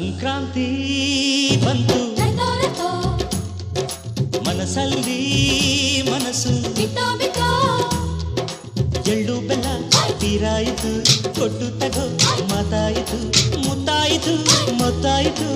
ಸಂಕ್ರಾಂತಿ ಬಂತು ರತೋ ರತೋ ಮನಸ್ಸಲ್ಲಿ ಮನಸ್ಸು ಬಿತ್ತೋ ಬಿತ್ತೋ ಎಳ್ಳು ಬೆಲ್ಲ ತೀರಾಯಿತು ಕೊಟ್ಟು ತಗೋ ಮಾತಾಯಿತು ಮುತ್ತಾಯಿತು ಮೊತ್ತಾಯಿತು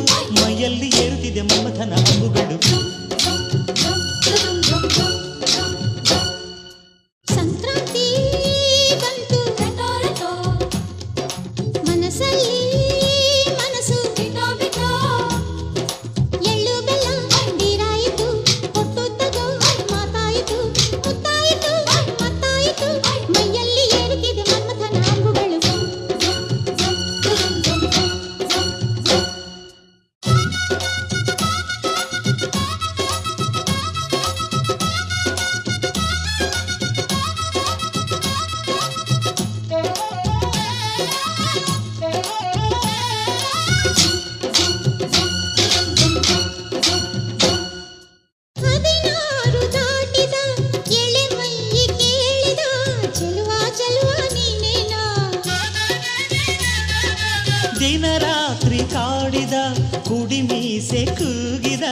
ಕುಡಿ ಮೀಸೆ ಕೂಗಿದ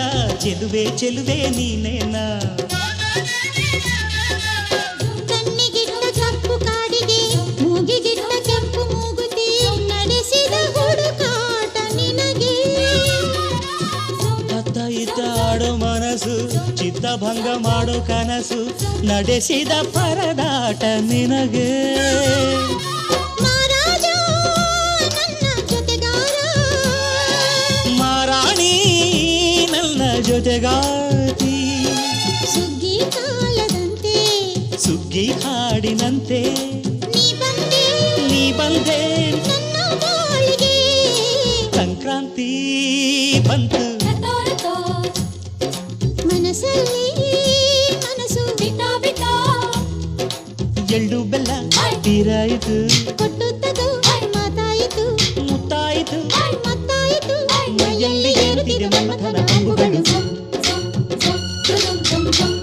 ಚೆಲುವೆ ಚೆಲುವೆ ನೀನೇನ ಕಣ್ಣಿಗಿಟ್ಟ ಕಪ್ಪು ಕಾಡಿಗೆ ಮೂಗಿಗಿಟ್ಟ ಕೆಂಪು ಮೂಗುತಿ ನಡೆಸಿದ ಹುಡುಕಾಟ ನಿನಗೆ ಅತ್ತ ಇತ್ತ ಆಡೋ ಮನಸ್ಸು ಚಿತ್ತಭಂಗ ಮಾಡೋ ಕನಸು ನಡೆಸಿದ ಪರದಾಟ ನಿನಗೆ ಜೊತೆಗಾತಿ ಸುಗ್ಗಿ ಕಾಲದಂತೆ. ಸುಗ್ಗಿ ಹಾಡಿನಂತೆ. ನೀ ಬಂದೆ. ಸಂಕ್ರಾಂತಿ ಬಂತು. ಮನಸ್ಸಲ್ಲಿ ಮನಸ್ಸು ಬಿಟ್ಟೋ ಬಿಟ್ಟೋ. ಎಳ್ಳು ಬೆಲ್ಲ ತೀರಾಯಿತು ಕೊಟ್ಟು ತಗೋ ಮಾತಾಯಿತು. ಮುತ್ತಾಯಿತು. ಮತ್ತಾಯಿತು ಮೈಯಲ್ಲಿ ಏರುತ್ತಿದೆ ಮನ್ಮಥನ ಅಂಬುಗಳು. Thank.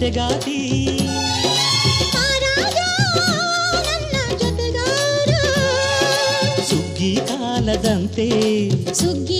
ನನ್ನ ಜೊತೆಗಾತಿ ಮಹಾರಾಜ ನನ್ನ ಜೊತೆಗಾರ ಸುಗ್ಗಿ ಕಾಲದಂತೆ ಸುಗ್ಗಿ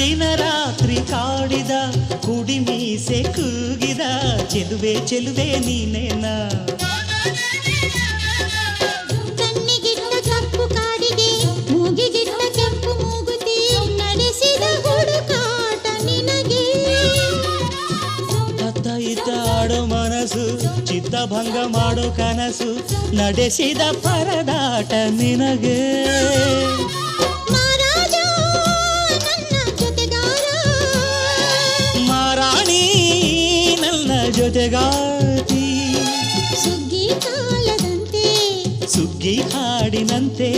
ದಿನ ರಾತ್ರಿ ಕಾಡಿದ ಕುಡಿ ಮೀಸೆ ಕೂಗಿದ ಚೆಲುವೆ ಚೆಲುವೆ ನೀನೇನ? ಮನಸ್ಸು ಚಿತ್ತಭಂಗ ಮಾಡೋ ಕನಸು ನಡೆಸಿದ ಪರದಾಟ ನಿನಗೆ. ಜೊತೆಗಾತಿ ಸುಗ್ಗಿ ಕಾಲದಂತೆ. ಸುಗ್ಗಿ ಹಾಡಿನಂತೆ.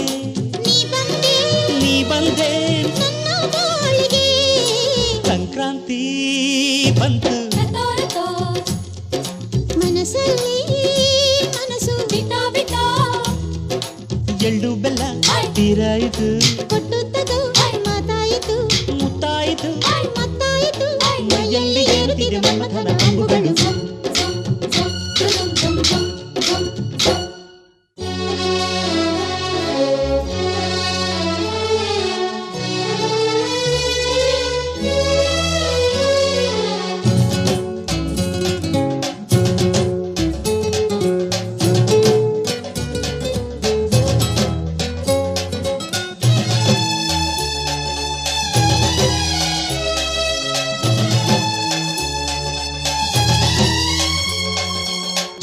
ನೀ ಬಂದೆ. ಸಂಕ್ರಾಂತಿ ಬಂತು. ಮನಸ್ಸಲ್ಲಿ ಮನಸ್ಸು ಎಳ್ಳು ಬೆಲ್ಲ ತೀರಾಯಿತು ಕೊಟ್ಟು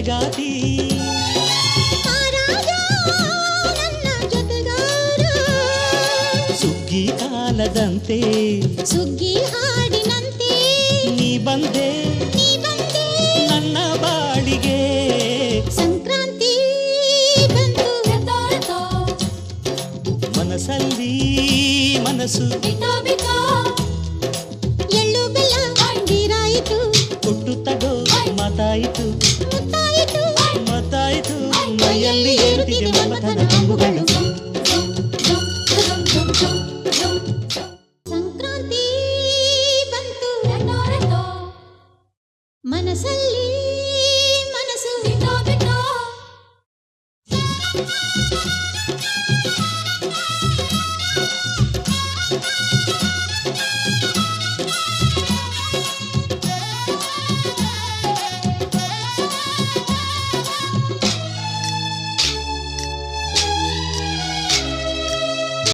ಜೊತೆಗಾತಿ ಸುಗ್ಗಿ ಕಾಲದಂತೆ. ಸುಗ್ಗಿ ಹಾಡಿನಂತೆ. ನೀ ಬಂದೆ. ನನ್ನ ಬಾಳಿಗೆ. ಸಂಕ್ರಾಂತಿ ಮನಸ್ಸಲ್ಲಿ ಮನಸ್ಸು. ಎಳ್ಳು ಬೆಲ್ಲ ಕೊಟ್ಟು ತಗೋ ಮಾತಾಯಿತು. Música